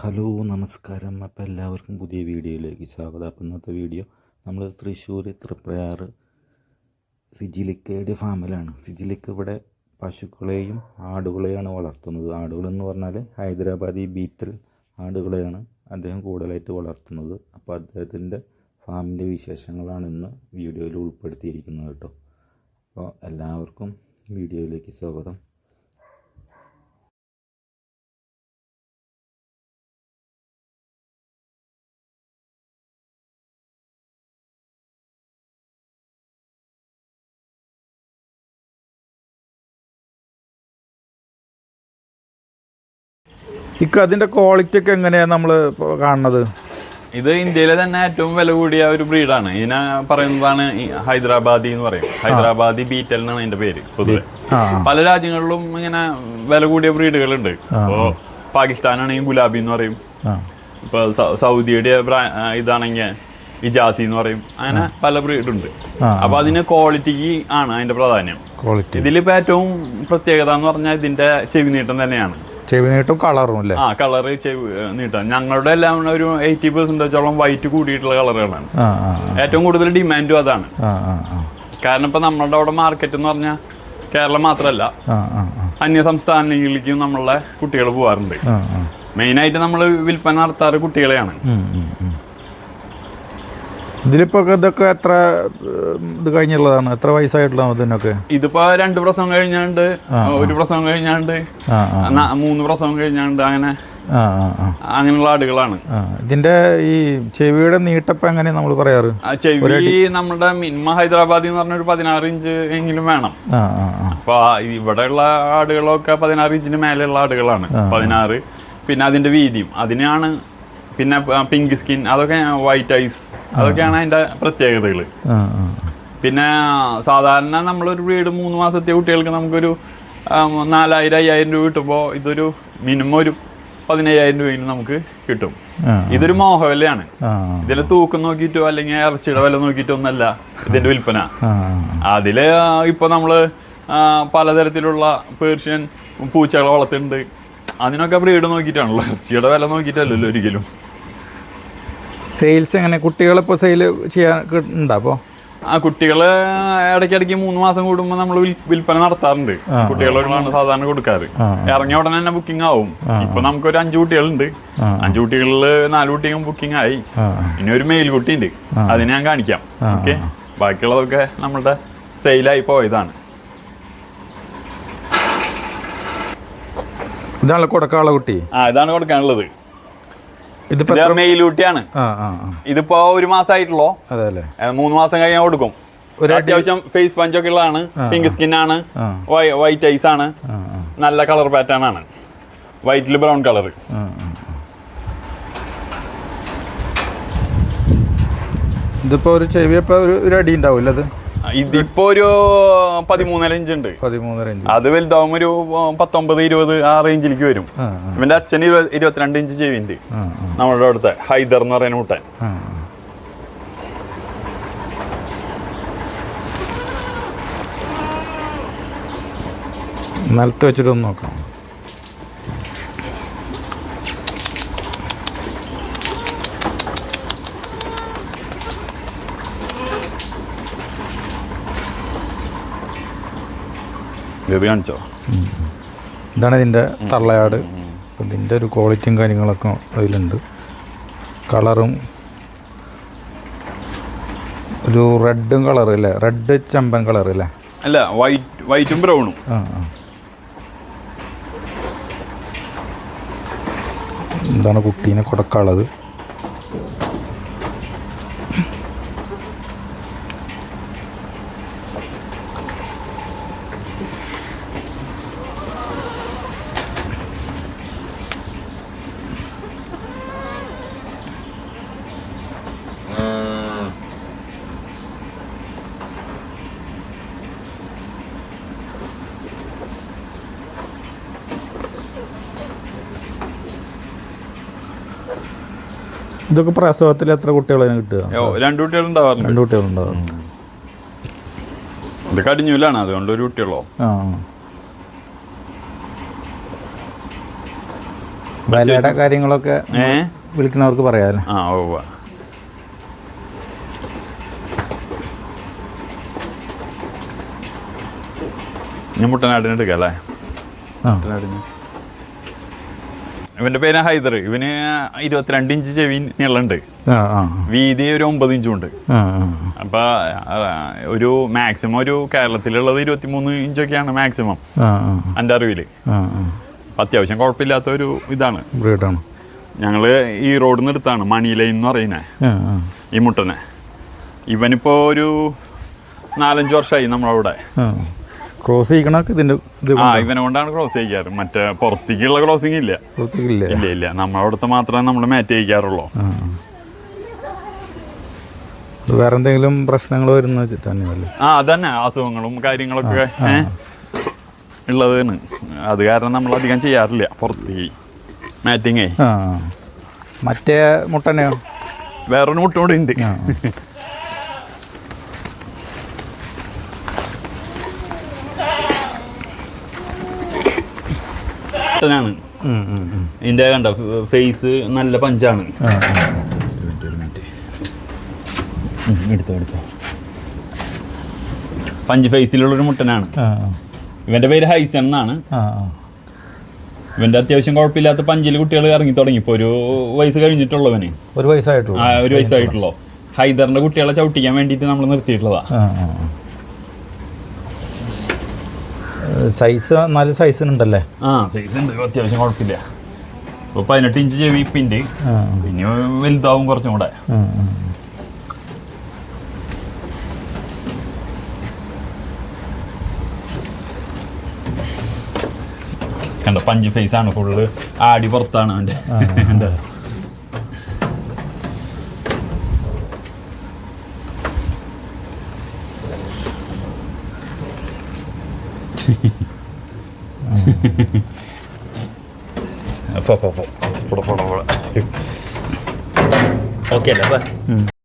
Hello നമസ്കാരം. അപ്പോൾ എല്ലാവർക്കും പുതിയ വീഡിയോയിലേക്ക് സ്വാഗതം. അപ്പം ഇന്നത്തെ വീഡിയോ നമ്മൾ തൃശ്ശൂർ തൃപ്രയാർ സിജിലിക്കയുടെ ഫാമിലാണ്. സിജിലിക്ക ഇവിടെ പശുക്കളെയും ആടുകളെയാണ് വളർത്തുന്നത്. ആടുകളെന്ന് പറഞ്ഞാൽ ഹൈദരാബാദി ബീറ്റൽ ആടുകളെയാണ് അദ്ദേഹം കൂടുതലായിട്ട് വളർത്തുന്നത്. അപ്പോൾ അദ്ദേഹത്തിന്റെ ഫാമിന്റെ വിശേഷങ്ങളാണ് ഇന്ന് വീഡിയോയിൽ ഉൾപ്പെടുത്തിയിരിക്കുന്നത് കേട്ടോ. അപ്പോൾ എല്ലാവർക്കും വീഡിയോയിലേക്ക് സ്വാഗതം. ഇക്ക അതിന്റെ ക്വാളിറ്റി ഒക്കെ എങ്ങനെയാ നമ്മൾ കാണുന്നത്? ഇത് ഇന്ത്യയിലെ തന്നെ ഏറ്റവും വില കൂടിയ ഒരു ബ്രീഡാണ് ഇതിനെ പറയുന്നതാണ് ഹൈദരാബാദി എന്ന് പറയും. ഹൈദരാബാദി ബീറ്റൽ എന്നാണ് അതിന്റെ പേര് പൊതുവെ. പല രാജ്യങ്ങളിലും ഇങ്ങനെ വില കൂടിയ ബ്രീഡുകളുണ്ട് ഇപ്പോ പാകിസ്ഥാനാണെങ്കിൽ ഗുലാബി എന്ന് പറയും. ഇപ്പൊ സൗദിയുടെ ഇതാണെങ്കിൽ ഇജാസി എന്ന് പറയും. അങ്ങനെ പല ബ്രീഡുണ്ട് ഉണ്ട് അപ്പൊ അതിന് ക്വാളിറ്റിക്ക് ആണ് അതിന്റെ പ്രാധാന്യം. ഇതിലിപ്പോ ഏറ്റവും പ്രത്യേകത എന്ന് പറഞ്ഞാൽ ഇതിന്റെ ചെവി നീട്ടം തന്നെയാണ്. ചെവി നീട്ടും കളറും അല്ലേ ആ കളർ ചെവി നീട്ടാം. ഞങ്ങളുടെ എല്ലാം ഒരു എയ്റ്റി പെർസെന്റേജോളം വൈറ്റ് കൂടിയിട്ടുള്ള കളറുകളാണ് ഏറ്റവും കൂടുതൽ ഡിമാൻഡും അതാണ്. കാരണം ഇപ്പൊ നമ്മളുടെ അവിടെ മാർക്കറ്റ് എന്ന് പറഞ്ഞാൽ കേരളം മാത്രമല്ല അന്യ സംസ്ഥാനങ്ങളിലേക്കും നമ്മളെ കുട്ടികൾ പോകാറുണ്ട് ആ മെയിനായിട്ട് നമ്മൾ വിൽപ്പന നടത്താറ് കുട്ടികളെയാണ്. ഇതിലിപ്പോ ഇതൊക്കെ എത്ര ഇത് കഴിഞ്ഞുള്ളതാണ്? എത്ര വയസ്സായിട്ടുള്ള ഇതിനൊക്കെ? ഇതിപ്പോ രണ്ട് പ്രസവം കഴിഞ്ഞാണ്ട് ഒരു പ്രസവം കഴിഞ്ഞാണ്ട് മൂന്ന് പ്രസവം കഴിഞ്ഞാണ്ട് അങ്ങനെ അങ്ങനെയുള്ള ആടുകളാണ്. ഇതിന്റെ ഈ ചെവിയുടെ നീട്ടപ്പം എങ്ങനെ നമ്മൾ പറയാറ്? ചെവി നമ്മുടെ മിൻമ ഹൈദരാബാദി എന്ന് പറഞ്ഞ ഒരു പതിനാറ് ഇഞ്ച് എങ്കിലും വേണം. അപ്പൊ ഇവിടെയുള്ള ആടുകളൊക്കെ പതിനാറ് ഇഞ്ചിന് മേലെയുള്ള ആടുകളാണ് പതിനാറ്. പിന്നെ അതിന്റെ വീതിയും അതിനാണ് പിന്നെ പിങ്ക് സ്കിൻ അതൊക്കെ വൈറ്റ് ഐസ് അതൊക്കെയാണ് അതിന്റെ പ്രത്യേകതകൾ പിന്നെ സാധാരണ നമ്മളൊരു വീട് മൂന്ന് മാസത്തെ കുട്ടികൾക്ക് നമുക്കൊരു നാലായിരം അയ്യായിരം രൂപ കിട്ടുമ്പോൾ ഇതൊരു മിനിമം ഒരു പതിനയ്യായിരം രൂപയിൽ നമുക്ക് കിട്ടും. ഇതൊരു മോഹവിലയാണ്. ഇതിൽ തൂക്കം നോക്കിയിട്ടോ അല്ലെങ്കിൽ ഇറച്ചിയുടെ വില നോക്കിയിട്ടോ ഒന്നല്ല ഇതിന്റെ വിൽപ്പന. അതിൽ ഇപ്പൊ നമ്മൾ പലതരത്തിലുള്ള പേർഷ്യൻ പൂച്ചകളെ വളർത്തുന്നുണ്ട്. അതിനൊക്കെ ബ്രീഡ് നോക്കിയിട്ടാണല്ലോ. ഇറച്ചിയുടെ വില നോക്കിയിട്ടല്ലല്ലോ ഒരിക്കലും. സെയിൽസ് എങ്ങനെ? കുട്ടികളിപ്പോൾ സെയിൽ ചെയ്യാൻ ഉണ്ടോ അപ്പോൾ ആ കുട്ടികളെ ഇടയ്ക്കിടയ്ക്ക് മൂന്ന് മാസം കൂടുമ്പോൾ നമ്മൾ വിൽപ്പന നടത്താറുണ്ട്. കുട്ടികളോടാണ് സാധാരണ കൊടുക്കാറ്. ഇറങ്ങിയ ഉടനെ തന്നെ ബുക്കിംഗ് ആവും. ഇപ്പൊ നമുക്കൊരു അഞ്ചു കുട്ടികളുണ്ട്. അഞ്ചു കുട്ടികളിൽ നാല് കുട്ടിയും ബുക്കിംഗ് ആയി. ഇനി ഒരു മെയിൽ കുട്ടി ഉണ്ട് അതിനെ ഞാൻ കാണിക്കാം. ഓക്കെ ബാക്കിയുള്ളതൊക്കെ നമ്മളുടെ സെയിലായി പോയതാണ്. ഇതാണ് കൊടുക്കാനുള്ള കുട്ടി. ആ ഇതാണ് കൊടുക്കാനുള്ളത്. ഇതിപ്പോ മെയിലൂട്ടിയാണ് ഇതിപ്പോ ഒരു മാസമായിട്ടുള്ളോ മൂന്ന് മാസം കഴിഞ്ഞാൽ കൊടുക്കും. ഒരു അത്യാവശ്യം ഫേസ് പഞ്ചൊക്കെ ഉള്ളതാണ്. പിങ്ക് സ്കിൻ ആണ്. വൈറ്റ് ഐസ് ആണ്. നല്ല കളർ പാറ്റേൺ ആണ്. വൈറ്റിൽ ബ്രൗൺ കളർ. ഇതിപ്പോ ഒരു ചെവിയപ്പോ ഒരു ഒരു അടി ഉണ്ടാവില്ല അത് ഇതിപ്പോ ഒരു പതിമൂന്നര ഇഞ്ച് ഉണ്ട്. പതിമൂന്നര ഇഞ്ച് അത് വലുതാവും ഒരു പത്തൊമ്പത് ഇരുപത് ആ റേഞ്ചിലേക്ക് വരും. ഇവന്റെ അച്ഛൻ ഇരുപത് ഇരുപത്തിരണ്ട് ഇഞ്ച് ചെവിണ്ട് നമ്മുടെ അവിടുത്തെ ഹൈദർ എന്ന് പറയുന്ന മുട്ടൻ നിലത്ത് വെച്ചിട്ട് ഒന്ന് നോക്കാം. ഇത് കാണിച്ചോ? ഇതാണ് ഇതിന്റെ തള്ളയാട്. അപ്പം ഇതിന്റെ ഒരു ക്വാളിറ്റിയും കാര്യങ്ങളൊക്കെ അതിലുണ്ട്. കളറും ഒരു റെഡും കളർ അല്ലേ റെഡ് ചെമ്പൻ കളർ അല്ലേ അല്ല വൈറ്റ് വൈറ്റും ബ്രൗണും ആ ആ. എന്താണ് കുട്ടീനെ കൊടുക്കാനുള്ളത്. ഇതൊക്കെ പ്രസവത്തിൽ എത്ര കുട്ടികളെ കിട്ടുക? ഓ, രണ്ട് ഉണ്ടാവാറുണ്ട്. രണ്ട് കുട്ടികളുണ്ടാവും ഇത് കടിഞ്ഞൂലാണ് അതുകൊണ്ട് ഒരു കുട്ടിയുള്ളോ. ആ. വിലയുടെ കാര്യങ്ങളൊക്കെ വിളിക്കുന്നവർക്ക് പറയാമല്ലോ ആ ഓ ഞാൻ മുട്ടനാടിനെടുക്കാം അല്ലേ? ആ. മുട്ടനാടിന്. ഇവന്റെ പേര് ഹൈദർ. ഇവന് ഇരുപത്തിരണ്ട് ഇഞ്ച് ചെവി നീളമുണ്ട് വീതി ഒരു ഒമ്പത് ഇഞ്ചും ഉണ്ട് അപ്പൊ ഒരു മാക്സിമം ഒരു കേരളത്തിലുള്ളത് ഇരുപത്തിമൂന്ന് ഇഞ്ചൊക്കെയാണ് മാക്സിമം. എന്റെ അറിവിൽ. അത്യാവശ്യം കുഴപ്പമില്ലാത്ത ഒരു ഇതാണ്. ബ്രീഡാണ്. ഞങ്ങൾ ഈ റോഡിൽ നിന്ന് എടുത്താണ് മണിലൈൻ എന്ന് പറയുന്നത് ആ ആ. ഈ മുട്ടനെ. ഇവനിപ്പോ ഒരു നാലഞ്ച് വർഷമായി നമ്മളവിടെ. ക്രോസ് ചെയ്യിക്കണൊക്കെ ഇതിന്റെ ഇത് ആ ഇവനെ കൊണ്ടാണ് ക്രോസ് ചെയ്യിക്കാറ്. മറ്റേ പുറത്തേക്കുള്ള ക്രോസിംഗ് ഇല്ല. പുറത്തേക്കില്ലേ. ഇല്ല ഇല്ല. നമ്മളവിടുത്തെ മാത്രമേ നമ്മൾ മാറ്റ് ചെയ്യിക്കാറുള്ളൂ. വേറെ എന്തെങ്കിലും പ്രശ്നങ്ങൾ വരുന്ന വെച്ചിട്ടാണ് ആ അതന്നെ. അസുഖങ്ങളും കാര്യങ്ങളൊക്കെ ഉള്ളത് ഉള്ളതാണ്. അത് കാരണം നമ്മൾ അധികം ചെയ്യാറില്ല. പുറത്തേക്ക് മാറ്റിങ്ങേ. മറ്റേ മുട്ടനെയോ? വേറൊരു മുട്ട കൂടെ ഉണ്ട് ഉം. ഇതിന്റെ കണ്ട ഫേസ് നല്ല പഞ്ചാണ്. എടുത്തോ എടുത്തോ. പഞ്ച് ഫേസിലുള്ളൊരു മുട്ടനാണ്. ഇവന്റെ പേര് ഹൈസൺ എന്നാണ്. ഇവന്റെ അത്യാവശ്യം കുഴപ്പമില്ലാത്ത പഞ്ചിൽ കുട്ടികൾ ഇറങ്ങി തുടങ്ങി. ഇപ്പൊ ഒരു വയസ്സ് കഴിഞ്ഞിട്ടുള്ളവന് ഒരു വയസ്സായിട്ടുള്ളൂ. ഒരു വയസ്സായിട്ടുള്ളൂ. ഹൈദറിന്റെ കുട്ടികളെ ചവിട്ടിക്കാൻ വേണ്ടിയിട്ട് നമ്മൾ നിർത്തിയിട്ടുള്ളതാ. സൈസ് നല്ല സൈസിനുണ്ടല്ലേ ആ സൈസ് ഉണ്ട്. അത്യാവശ്യം കുഴപ്പമില്ല. ഇപ്പൊ പതിനെട്ട് ഇഞ്ച് ചെവി വിപ്പിന്റ് പിന്നെ വലുതാവും കുറച്ചും കൂടെ. കണ്ട പഞ്ച് ഫേസ് ആണ് ഫുള്ള് ആടി പുറത്താണ് അവന്റെ എന്താ? ഓക്കെ അല്ലേ അപ്പൊ